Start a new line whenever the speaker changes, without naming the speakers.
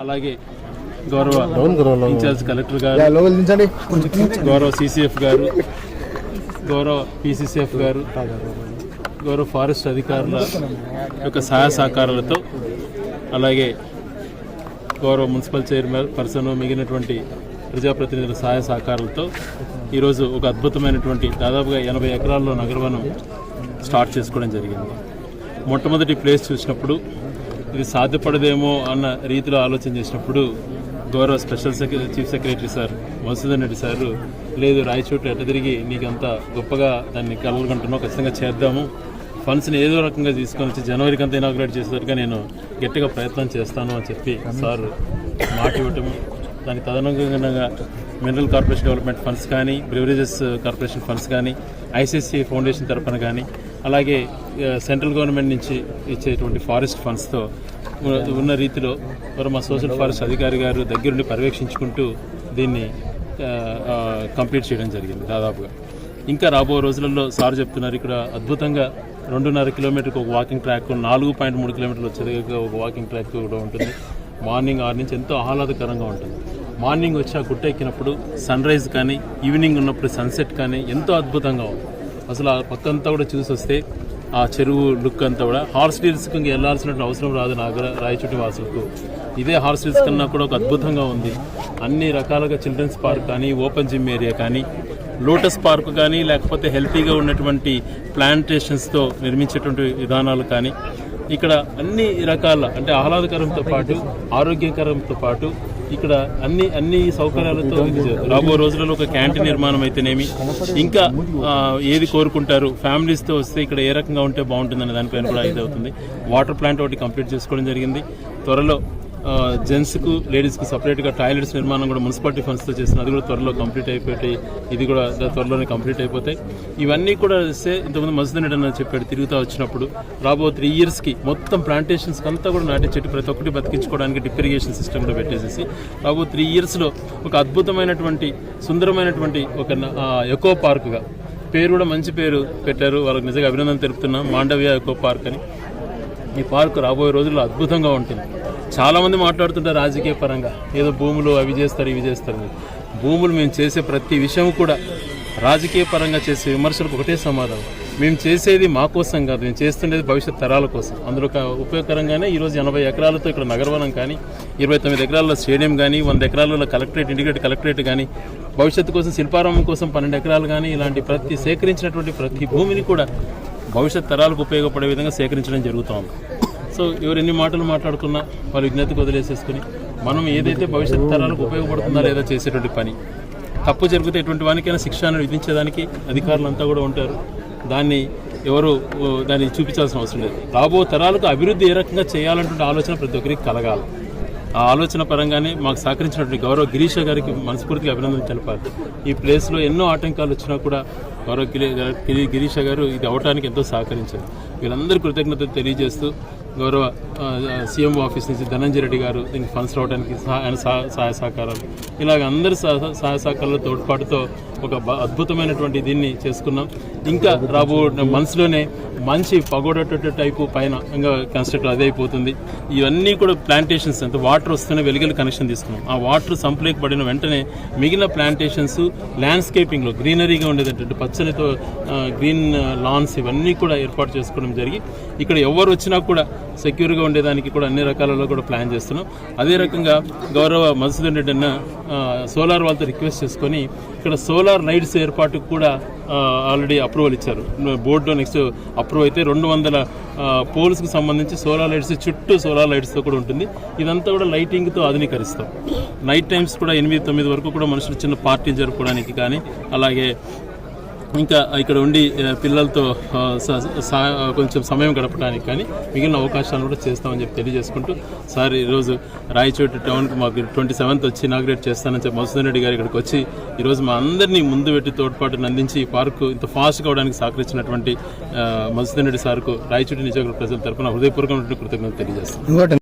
అలాగే గౌరవ incharge collector గారు గౌరవ సిసిఎఫ్ గారు గౌరవ పిసిసిఎఫ్ గారు గౌరవ ఫారెస్ట్ అధికారుల యొక్క సహాయ సహకారాలతో అలాగే గౌరవ మున్సిపల్ చైర్మన్ పర్సన్ మిగిలినటువంటి ప్రజాప్రతినిధుల సహాయ సహకారాలతో ఈరోజు ఒక అద్భుతమైనటువంటి దాదాపుగా ఎనభై ఎకరాల్లో నగరవనం స్టార్ట్ చేసుకోవడం జరిగింది. మొట్టమొదటి ప్లేస్ చూసినప్పుడు ఇది సాధ్యపడదేమో అన్న రీతిలో ఆలోచన చేసినప్పుడు గౌరవ special chief secretary sir Madhusudan Reddy sir లేదు రాయచోటు ఎట్ట తిరిగి నీకు అంత గొప్పగా దాన్ని కలగంటున్నావు ఖచ్చితంగా చేద్దాము. ఫండ్స్ని ఏదో రకంగా తీసుకొని వచ్చి జనవరికి అంతా ఇనాగ్రేట్ చేసేసరికి నేను గట్టిగా ప్రయత్నం చేస్తాను అని చెప్పి సార్ మాట ఇవ్వటము దానికి తదనుగుణంగా మినరల్ కార్పొరేషన్ డెవలప్మెంట్ ఫండ్స్ కానీ బ్రివరేజెస్ కార్పొరేషన్ ఫండ్స్ కానీ ఐసీసీ ఫౌండేషన్ తరఫున కానీ అలాగే సెంట్రల్ గవర్నమెంట్ నుంచి ఇచ్చేటువంటి ఫారెస్ట్ ఫండ్స్తో ఉన్న- రీతిలో మరి మా సోషల్ ఫారెస్ట్ అధికారి గారు దగ్గరుండి పర్యవేక్షించుకుంటూ దీన్ని కంప్లీట్ చేయడం జరిగింది దాదాపుగా. ఇంకా రాబో రోజులలో సార్ చెప్తున్నారు ఇక్కడ అద్భుతంగా రెండున్నర కిలోమీటర్కి ఒక వాకింగ్ ట్రాక్ నాలుగు పాయింట్ మూడు కిలోమీటర్లు వచ్చేదిగా ఒక వాకింగ్ ట్రాక్ కూడా ఉంటుంది. మార్నింగ్ ఆరు నుంచి ఎంతో ఆహ్లాదకరంగా ఉంటుంది. మార్నింగ్ వచ్చి ఆ గుట్ట ఎక్కినప్పుడు సన్ రైజ్ కానీ ఈవినింగ్ ఉన్నప్పుడు సన్సెట్ కానీ ఎంతో అద్భుతంగా ఉంది. అసలు ఆ పక్కంతా కూడా చూసి వస్తే ఆ చెరువు లుక్ అంతా కూడా హార్స్ డీల్స్కి ఇంకా వెళ్ళాల్సినటువంటి అవసరం రాదు నాగర రాయచుట్టి వాసులకు. ఇదే హార్స్ డీల్స్ కన్నా కూడా ఒక అద్భుతంగా ఉంది. అన్ని రకాలుగా చిల్డ్రన్స్ పార్క్ కానీ ఓపెన్ జిమ్ ఏరియా కానీ లోటస్ పార్క్ కానీ లేకపోతే హెల్తీగా ఉన్నటువంటి ప్లాంటేషన్స్తో నిర్మించేటువంటి విధానాలు కానీ ఇక్కడ అన్ని రకాల అంటే ఆహ్లాదకరంతో పాటు ఆరోగ్యకరంతో పాటు ఇక్కడ అన్ని అన్ని సౌకర్యాలతో ఇది రాబో రోజులలో ఒక క్యాంటీన్ నిర్మాణం అయితేనేమి ఇంకా ఏది కోరుకుంటారు ఫ్యామిలీస్తో వస్తే ఇక్కడ ఏ రకంగా ఉంటే బాగుంటుందనే దానిపైన కూడా ఇది అవుతుంది. వాటర్ ప్లాంట్ ఒకటి కంప్లీట్ చేసుకోవడం జరిగింది. త్వరలో జెంట్స్కు లేడీస్కి సపరేట్గా టాయిలెట్స్ నిర్మాణం కూడా మున్సిపాలిటీ ఫండ్స్తో చేసిన అది కూడా త్వరలో కంప్లీట్ అయిపోయి ఇది కూడా త్వరలోనే కంప్లీట్ అయిపోతాయి. ఇవన్నీ కూడా వస్తే ఇంతకుముందు మసూద్ రెడ్డి చెప్పాడు తిరుగుతూ వచ్చినప్పుడు రాబో త్రీ ఇయర్స్కి మొత్తం ప్లాంటేషన్స్కి అంతా కూడా నాటే చెట్టు ప్రతి ఒక్కటి బతికించుకోవడానికి డ్రిప్ ఇరిగేషన్ సిస్టమ్ కూడా పెట్టేసేసి రాబో త్రీ ఇయర్స్లో ఒక అద్భుతమైనటువంటి సుందరమైనటువంటి ఒక ఎకో పార్క్గా పేరు కూడా మంచి పేరు పెట్టారు. వాళ్ళకి నిజంగా అభినందన తెలుపుతున్నాం. మాండవ్య ఎకో పార్క్ అని. ఈ పార్క్ రాబోయే రోజుల్లో అద్భుతంగా ఉంటుంది. చాలామంది మాట్లాడుతుంటారు రాజకీయ పరంగా. ఏదో భూములు అవి చేస్తారు ఇవి చేస్తారు భూములు మేము చేసే ప్రతి విషయం కూడా రాజకీయ పరంగా చేసే విమర్శలకు ఒకటే సమాధానం. మేము చేసేది మా కోసం కాదు మేము చేస్తుండేది భవిష్యత్ తరాల కోసం. అందులో ఒక ఉపయోగకరంగానే ఈరోజు ఎనభై ఎకరాలతో ఇక్కడ నగరవనం కానీ ఇరవై తొమ్మిది ఎకరాల్లో స్టేడియం కానీ వంద ఎకరాలలో కలెక్టరేట్ ఇంటిగ్రేట్ కలెక్టరేట్ కానీ భవిష్యత్తు కోసం శిల్పారామం కోసం పన్నెండు ఎకరాలు కానీ ఇలాంటి ప్రతి సేకరించినటువంటి ప్రతి భూమిని కూడా భవిష్యత్ తరాలకు ఉపయోగపడే విధంగా సేకరించడం జరుగుతోంది. సో ఎవరు ఎన్ని మాటలు మాట్లాడుకున్నా వాళ్ళ విజ్ఞతకు వదిలేసేసుకుని మనం ఏదైతే భవిష్యత్ తరాలకు ఉపయోగపడుతుందా లేదా చేసేటువంటి పని తప్పు జరిగితే ఎటువంటి వానికైనా శిక్షను విధించేదానికి అధికారులంతా కూడా ఉంటారు. దాన్ని ఎవరు దాన్ని చూపించాల్సిన అవసరం లేదు. రాబో తరాలకు అభివృద్ధి ఏ రకంగా చేయాలంటే ఆలోచన ప్రతి ఒక్కరికి కలగాలి. ఆ ఆలోచన పరంగానే మాకు సహకరించినటువంటి గౌరవ గిరీష గారికి మనస్ఫూర్తిగా అభినందన తెలపాలి. ఈ ప్లేస్లో ఎన్నో ఆటంకాలు వచ్చినా కూడా గౌరవ గిరి- గిరి గిరీష గారు ఇది అవటానికి ఎంతో సహకరించారు. వీళ్ళందరూ కృతజ్ఞతలు తెలియజేస్తూ గౌరవ సీఎం ఆఫీస్ నుంచి ధనంజయ రెడ్డి గారు దీనికి ఫండ్స్ రావడానికి ఆయన సహా- సహాయ సహకారాలు. ఇలాగ అందరి సహ- సహాయ సహకారాల తోడ్పాటుతో ఒక అద్భుతమైనటువంటి దీన్ని చేసుకున్నాం. ఇంకా రాబో మనసులోనే మంచి పగోడేట టైపు పైన ఇంకా కన్స్ట్రక్ట్ అదే అయిపోతుంది. ఇవన్నీ కూడా ప్లాంటేషన్స్ అంటే వాటర్ వస్తేనే వెలుగలు కనెక్షన్ తీసుకున్నాం. ఆ వాటర్ సంప్లేక్ పడిన వెంటనే మిగిలిన ప్లాంటేషన్స్ ల్యాండ్స్కేపింగ్లో గ్రీనరీగా ఉండేటటువంటి పచ్చనితో గ్రీన్ లాన్స్ ఇవన్నీ కూడా ఏర్పాటు చేసుకోవడం జరిగి ఇక్కడ ఎవరు వచ్చినా కూడా సెక్యూర్గా ఉండేదానికి కూడా అన్ని రకాలలో కూడా ప్లాన్ చేస్తున్నాం. అదే రకంగా గౌరవ మధుసూదన్ రెడ్డి అన్న సోలార్ వాళ్ళతో రిక్వెస్ట్ చేసుకొని ఇక్కడ సోలార్ లైట్స్ ఏర్పాటుకు కూడా ఆల్రెడీ అప్రూవల్ ఇచ్చారు. బోర్డులో నెక్స్ట్ అప్రూవ్ అయితే రెండు వందల పోల్స్కి సంబంధించి సోలార్ లైట్స్ చుట్టూ సోలార్ లైట్స్తో కూడా ఉంటుంది. ఇదంతా కూడా లైటింగ్తో ఆధునీకరిస్తాం. నైట్ టైమ్స్ కూడా ఎనిమిది తొమ్మిది వరకు కూడా మనుషులు చిన్న పార్టీ జరుపుకోవడానికి కానీ అలాగే ఇంకా ఇక్కడ ఉండి పిల్లలతో స- స- కొంచెం సమయం గడపడానికి కానీ మిగిలిన అవకాశాలను కూడా చేస్తామని చెప్పి తెలియజేసుకుంటూ సార్ ఈరోజు రాయచోటి టౌన్కి మాకు ట్వంటీ సెవెంత్ వచ్చి ఇనాగ్రేట్ చేస్తానని చెప్పి మధుసూదన్ రెడ్డి గారు ఇక్కడికి వచ్చి ఈరోజు మా అందరినీ ముందు పెట్టి తోడ్పాటును అందించి ఈ పార్కు ఇంత ఫాస్ట్ కావడానికి సహకరించినటువంటి మధుసూదన్ రెడ్డి సార్కు రాయచోటి నియోజకవర్గ ప్రజల తరపున హృదయపూర్వకమైనటువంటి కృతజ్ఞతలు తెలియజేస్తాను